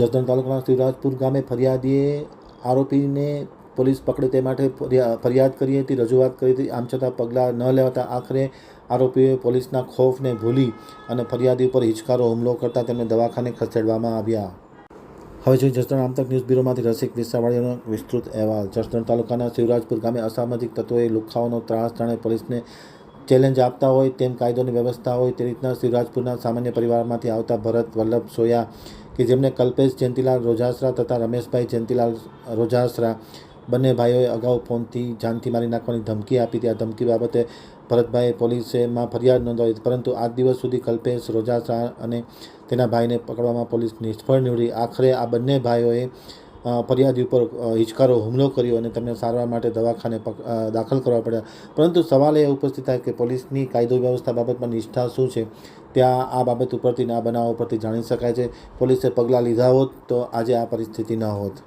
જસદણ તાલુકાના શિવરાજપુર ગામે ફરિયાદીએ આરોપીને પોલીસ પકડે તે માટે ફરિયાદ કરી હતી, રજૂઆત કરી હતી. આમ છતાં પગલાં ન લેવાતા આખરે આરોપીએ પોલીસના ખોફને ભૂલી અને ફરિયાદી ઉપર હિચકારો હુમલો કરતા તેમને દવાખાને ખસેડવામાં આવ્યા. હવે જોઈએ જસદણ આમતક ન્યૂઝ બ્યુરોમાંથી રસિક વિસાવાડીનો વિસ્તૃત અહેવાલ. જસદણ તાલુકાના શિવરાજપુર ગામે અસામાજિક તત્વોએ લુખાઓનો ત્રાસ, જાણે પોલીસને ચેલેન્જ આપતા હોય, તેમ કાયદોની વ્યવસ્થા હોય, તે રીતના શિવરાજપુરના સામાન્ય પરિવારમાંથી આવતા ભરત, વલ્લભ, સોયા કે જેમને કલ્પેશ, જયંતિલાલ, રોજાસરા તથા રમેશભાઈ જયંતિલાલ, રોજાસરા બંને ભાઈઓએ અગાઉ ફોનથી જાનથી મારી નાખવાની ધમકી આપી હતી. આ ધમકી બાબતે ભરતભાઈએ પોલીસેમાં ફરિયાદ નોંધાવી પરંતુ આજ દિવસ સુધી કલ્પેશ, રોજાસરા અને તેના ભાઈને પકડવામાં પોલીસ નિષ્ફળ નીવડી. આખરે આ બંને ભાઈઓએ ફરિયાદી ઉપર હિચકારો હુમલો કર્યો અને તેમને સારવાર માટે દવાખાને દાખલ કરવા પડ્યા. પરંતુ સવાલ એ ઉપસ્થિત થાય કે પોલીસની કાયદો વ્યવસ્થા બાબતમાં નિષ્ઠા શું છે? ત્યાં આ બાબત ઉપરથી આ બનાવ ઉપરથી જાણી શકાય છે. પોલીસે પગલાં લીધા હોત તો આજે આ પરિસ્થિતિ ન હોત.